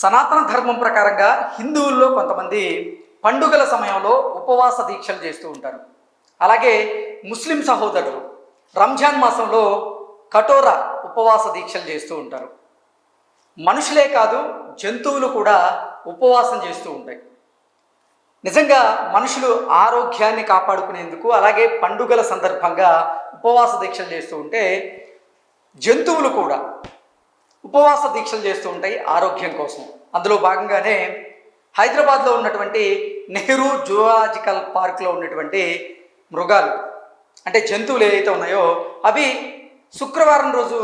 సనాతన ధర్మం ప్రకారంగా హిందువుల్లో కొంతమంది పండుగల సమయంలో ఉపవాస దీక్షలు చేస్తూ ఉంటారు. అలాగే ముస్లిం సహోదరులు రంజాన్ మాసంలో కఠోర ఉపవాస దీక్షలు చేస్తూ ఉంటారు. మనుషులే కాదు జంతువులు కూడా ఉపవాసం చేస్తూ ఉంటాయి. నిజంగా మనుషులు ఆరోగ్యాన్ని కాపాడుకునేందుకు అలాగే పండుగల సందర్భంగా ఉపవాస దీక్షలు చేస్తూ ఉంటే జంతువులు కూడా ఉపవాస దీక్షలు చేస్తూ ఉంటాయి ఆరోగ్యం కోసం. అందులో భాగంగానే హైదరాబాద్లో ఉన్నటువంటి నెహ్రూ జువాజికల్ పార్క్లో ఉన్నటువంటి మృగాలు అంటే జంతువులు ఏవైతే ఉన్నాయో అవి శుక్రవారం రోజు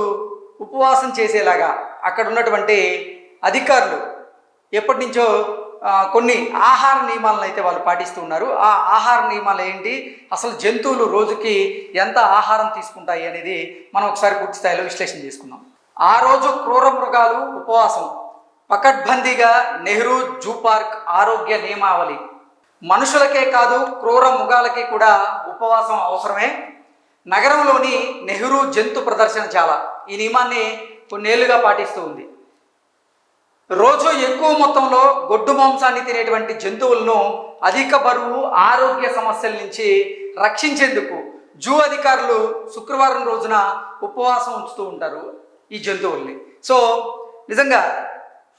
ఉపవాసం చేసేలాగా అక్కడ ఉన్నటువంటి అధికారులు ఎప్పటి నుంచో కొన్ని ఆహార నియమాలను అయితే వాళ్ళు పాటిస్తూ ఉన్నారు. ఆ ఆహార నియమాలు ఏంటి? అసలు జంతువులు రోజుకి ఎంత ఆహారం తీసుకుంటాయి అనేది మనం ఒకసారి పూర్తి స్థాయిలో విశ్లేషణ చేసుకుందాం. ఆ రోజు క్రూర మృగాలు ఉపవాసం. పకడ్బందీగా నెహ్రూ జూ పార్క్ ఆరోగ్య నియమావళి. మనుషులకే కాదు క్రూర మృగాలకి కూడా ఉపవాసం అవసరమే. నగరంలోని నెహ్రూ జంతు ప్రదర్శనశాల ఈ నియమాన్ని కొన్నేళ్ళుగా పాటిస్తూ ఉంది. రోజు ఎక్కువ మొత్తంలో గొడ్డు మాంసాన్ని తినేటువంటి జంతువులను అధిక బరువు ఆరోగ్య సమస్యల నుంచి రక్షించేందుకు జూ అధికారులు శుక్రవారం రోజున ఉపవాసం ఉంచుతూ ఉంటారు. ఈ జంతువుల్ని సో నిజంగా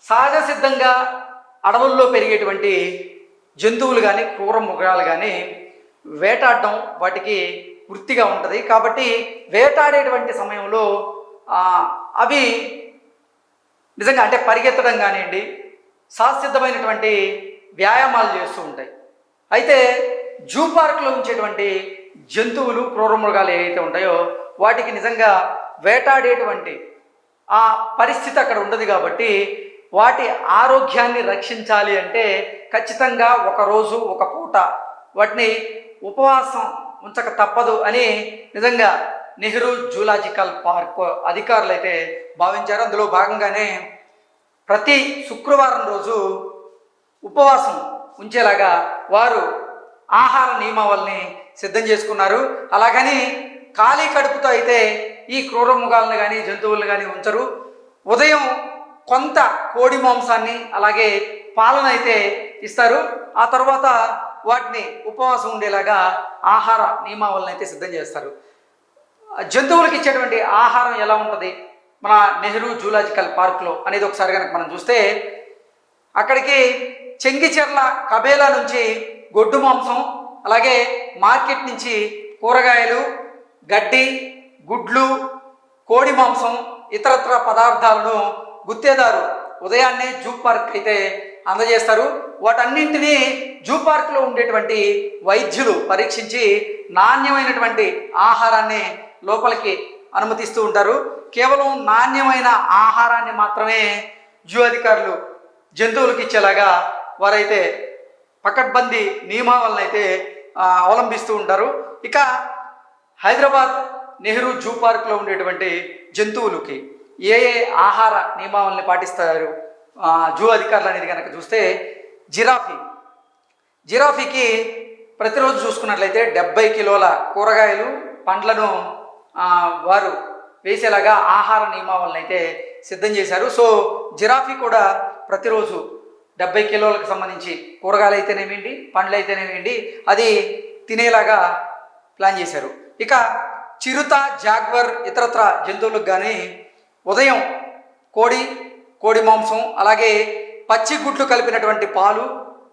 సహజ సిద్ధంగా అడవుల్లో పెరిగేటువంటి జంతువులు కానీ క్రూర మృగాలు కానీ వేటాడడం వాటికి వృత్తిగా ఉంటుంది. కాబట్టి వేటాడేటువంటి సమయంలో అవి నిజంగా అంటే పరిగెత్తడం కానివ్వండి సహసిద్ధమైనటువంటి వ్యాయామాలు చేస్తూ ఉంటాయి. అయితే జూ పార్క్లో ఉంచేటువంటి జంతువులు క్రూర మృగాలు ఏవైతే ఉంటాయో వాటికి నిజంగా వేటాడేటువంటి ఆ పరిస్థితి అక్కడ ఉండదు కాబట్టి వాటి ఆరోగ్యాన్ని రక్షించాలి అంటే ఖచ్చితంగా ఒక రోజు ఒక పూట వాటిని ఉపవాసం ఉంచక తప్పదు అని నిజంగా నెహ్రూ జూలాజికల్ పార్క్ అధికారులు అయితే భావించారు. అందులో భాగంగానే ప్రతి శుక్రవారం రోజు ఉపవాసం ఉంచేలాగా వారు ఆహార నియమావళిని సిద్ధం చేసుకున్నారు. అలాగని ఖాళీ కడుపుతో అయితే ఈ క్రూరమృగాలను కానీ జంతువులను కానీ ఉంచరు. ఉదయం కొంత కోడి మాంసాన్ని అలాగే పాలన అయితే ఇస్తారు. ఆ తర్వాత వాటిని ఉపవాసం ఉండేలాగా ఆహార నియమావళిని అయితే సిద్ధం చేస్తారు. జంతువులకు ఇచ్చేటువంటి ఆహారం ఎలా ఉంటుంది? మన నెహ్రూ జూలాజికల్ పార్క్లో అనేది ఒకసారి కనుక మనం చూస్తే అక్కడికి చెంగిచెర్ల కబేలా నుంచి గొడ్డు మాంసం అలాగే మార్కెట్ నుంచి కూరగాయలు గడ్డి గుడ్లు కోడి మాంసం ఇతరత్ర పదార్థాలను గుత్తేదారు ఉదయాన్నే జూ పార్క్ అయితే అందజేస్తారు. వాటన్నింటినీ జూ పార్క్లో ఉండేటువంటి వైద్యులు పరీక్షించి నాణ్యమైనటువంటి ఆహారాన్ని లోపలికి అనుమతిస్తూ ఉంటారు. కేవలం నాణ్యమైన ఆహారాన్ని మాత్రమే జూ అధికారులు జంతువులకు ఇచ్చేలాగా వారైతే పకడ్బందీ నియమావళన అయితే అవలంబిస్తూ ఉంటారు. ఇక హైదరాబాద్ నెహ్రూ జూ పార్క్లో ఉండేటువంటి జంతువులకి ఏ ఏ ఆహార నియమావళిని పాటిస్తారు? జూ అధికారులు అనేది కనుక చూస్తే జిరాఫీ. జిరాఫీకి ప్రతిరోజు చూసుకున్నట్లయితే డెబ్బై కిలోల కూరగాయలు పండ్లను వారు వేసేలాగా ఆహార నియమావళిని అయితే సిద్ధం చేశారు. సో జిరాఫీ కూడా ప్రతిరోజు డెబ్బై కిలోలకు సంబంధించి కూరగాయలు అయితేనేమిండి పండ్లు అయితేనేమిండి అది తినేలాగా ప్లాన్ చేశారు. ఇక చిరుత జాగ్వర్ ఇతరత్ర జంతువులకు కానీ ఉదయం కోడి కోడి మాంసం అలాగే పచ్చి గుడ్లు కలిపినటువంటి పాలు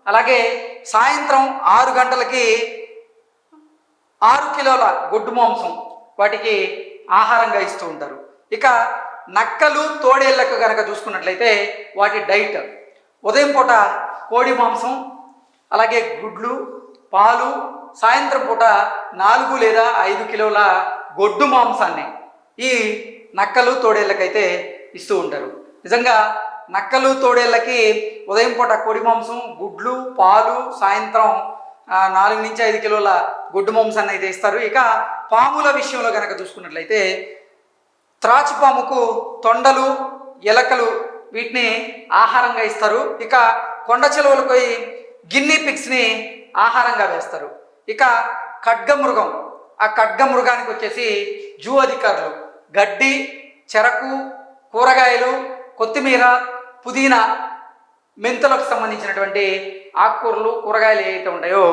అలాగే సాయంత్రం ఆరు గంటలకి ఆరు కిలోల గుడ్డు మాంసం వాటికి ఆహారంగా ఇస్తూ ఉంటారు. ఇక నక్కలు తోడేళ్ళకు కనుక చూసుకున్నట్లయితే వాటి డైట్ ఉదయం పూట కోడి మాంసం అలాగే గుడ్లు పాలు సాయంత్రం పూట నాలుగు లేదా ఐదు కిలోల గొడ్డు మాంసాన్ని ఈ నక్కలు తోడేళ్ళకైతే ఇస్తూ ఉంటారు. నిజంగా నక్కలు తోడేళ్ళకి ఉదయం పూట కోడి మాంసం గుడ్లు పాలు సాయంత్రం నాలుగు నుంచి ఐదు కిలోల గొడ్డు మాంసాన్ని అయితే ఇస్తారు. ఇక పాముల విషయంలో కనుక చూసుకున్నట్లయితే త్రాచుపాముకు తొండలు ఎలకలు వీటిని ఆహారంగా ఇస్తారు. ఇక కొండ చెలువలకు గిన్నీ పిక్స్ని ఆహారంగా వేస్తారు. ఇక ఖడ్గమృగం ఆ ఖడ్గమృగానికి వచ్చేసి జూ అధికారులు. గడ్డి చెరకు కూరగాయలు కొత్తిమీర పుదీనా మెంతులకు సంబంధించినటువంటి ఆకుకూరలు కూరగాయలు ఏవైతే ఉంటాయో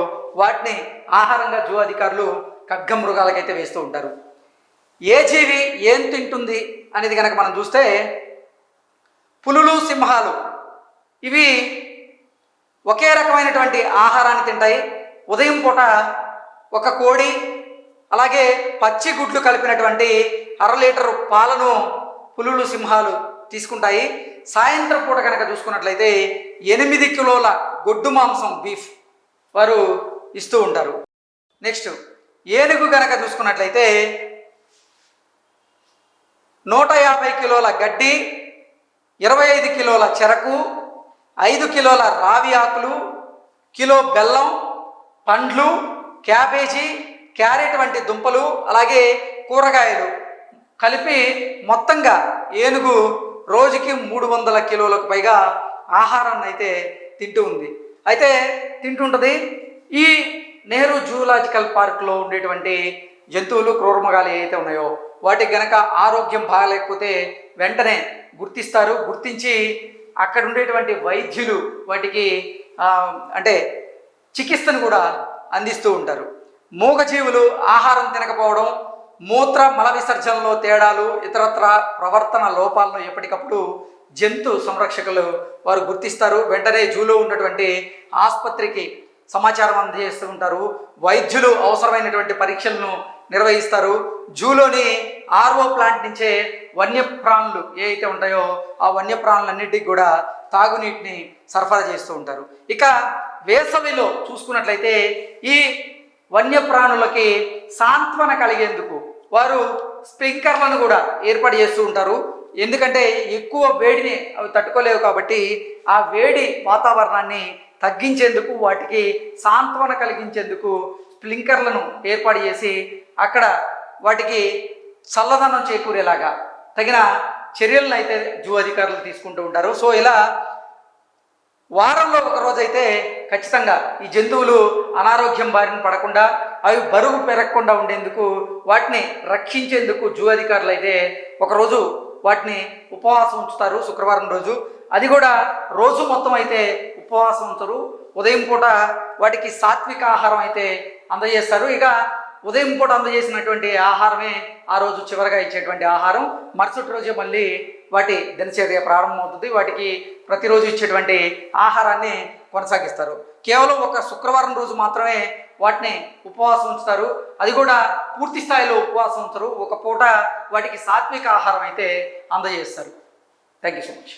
వాటిని ఆహారంగా జూ అధికారులు ఖడ్గ మృగాలకైతే వేస్తూ ఉంటారు. ఏ జీవి ఏం తింటుంది అనేది కనుక మనం చూస్తే పులులు సింహాలు ఇవి ఒకే రకమైనటువంటి ఆహారాన్ని తింటాయి. ఉదయం పూట ఒక కోడి అలాగే పచ్చి గుడ్లు కలిపినటువంటి అర లీటరు పాలను పులులు సింహాలు తీసుకుంటాయి. సాయంత్రం పూట కనుక చూసుకున్నట్లయితే ఎనిమిది కిలోల గొడ్డు మాంసం బీఫ్ వారు ఇస్తూ ఉంటారు. నెక్స్ట్ ఏనుగు కనుక చూసుకున్నట్లయితే నూట యాభై కిలోల గడ్డి ఇరవై ఐదు కిలోల చెరకు ఐదు కిలోల రావి ఆకులు కిలో బెల్లం పండ్లు క్యాబేజీ క్యారెట్ వంటి దుంపలు అలాగే కూరగాయలు కలిపి మొత్తంగా ఏనుగు రోజుకి మూడు వందల కిలోలకు పైగా ఆహారాన్ని అయితే తింటూ ఉంది. అయితే తింటుంటుంది. ఈ నెహ్రూ జూలాజికల్ పార్క్లో ఉండేటువంటి జంతువులు క్రూరమృగాలు ఏవైతే ఉన్నాయో వాటికి గనక ఆరోగ్యం బాగాలేకపోతే వెంటనే గుర్తిస్తారు. గుర్తించి అక్కడ ఉండేటువంటి వైద్యులు వాటికి అంటే చికిత్సను కూడా అందిస్తూ ఉంటారు. మూగజీవులు ఆహారం తినకపోవడం మూత్ర మల విసర్జనలో తేడాలు ఇతరత్ర ప్రవర్తన లోపాలను ఎప్పటికప్పుడు జంతు సంరక్షకులు వారు గుర్తిస్తారు. వెంటనే జూలో ఉన్నటువంటి ఆసుపత్రికి సమాచారం అందజేస్తూ ఉంటారు. వైద్యులు అవసరమైనటువంటి పరీక్షలను నిర్వహిస్తారు. జూలోని ఆర్ఓ ప్లాంట్ నుంచే వన్యప్రాణులు ఏవైతే ఉంటాయో ఆ వన్యప్రాణులన్నిటికి కూడా తాగునీటిని సరఫరా చేస్తూ ఉంటారు. ఇక వేసవిలో చూసుకున్నట్లయితే ఈ వన్యప్రాణులకి సాంత్వన కలిగేందుకు వారు స్ప్రింకర్లను కూడా ఏర్పాటు చేస్తూ ఉంటారు. ఎందుకంటే ఎక్కువ వేడిని అవి తట్టుకోలేవు కాబట్టి ఆ వేడి వాతావరణాన్ని తగ్గించేందుకు వాటికి సాంత్వన కలిగించేందుకు స్ప్రింకర్లను ఏర్పాటు చేసి అక్కడ వాటికి చల్లదనం చేకూరేలాగా తగిన చర్యలను అయితే జూ అధికారులు తీసుకుంటూ ఉంటారు. సో ఇలా వారంలో ఒక రోజైతే ఖచ్చితంగా ఈ జంతువులు అనారోగ్యం బారిన పడకుండా అవి బరువు పెరగకుండా ఉండేందుకు వాటిని రక్షించేందుకు జూ అధికారులు అయితే ఒకరోజు వాటిని ఉపవాసం ఉంచుతారు శుక్రవారం రోజు. అది కూడా రోజు మొత్తం అయితే ఉపవాసం ఉంచరు. ఉదయం పూట వాటికి సాత్విక ఆహారం అయితే అందజేస్తారు. ఇక ఉదయం పూట అందజేసినటువంటి ఆహారమే ఆ రోజు చివరిగా ఇచ్చేటువంటి ఆహారం. మరుసటి రోజే మళ్ళీ వాటి దినచర్య ప్రారంభమవుతుంది. వాటికి ప్రతిరోజు ఇచ్చేటువంటి ఆహారాన్ని కొనసాగిస్తారు. కేవలం ఒక శుక్రవారం రోజు మాత్రమే వాటిని ఉపవాసం ఉంచుతారు. అది కూడా పూర్తి స్థాయిలో ఉపవాసం ఉంచరు. ఒక పూట వాటికి సాత్విక ఆహారం అయితే అందజేస్తారు. Thank you so much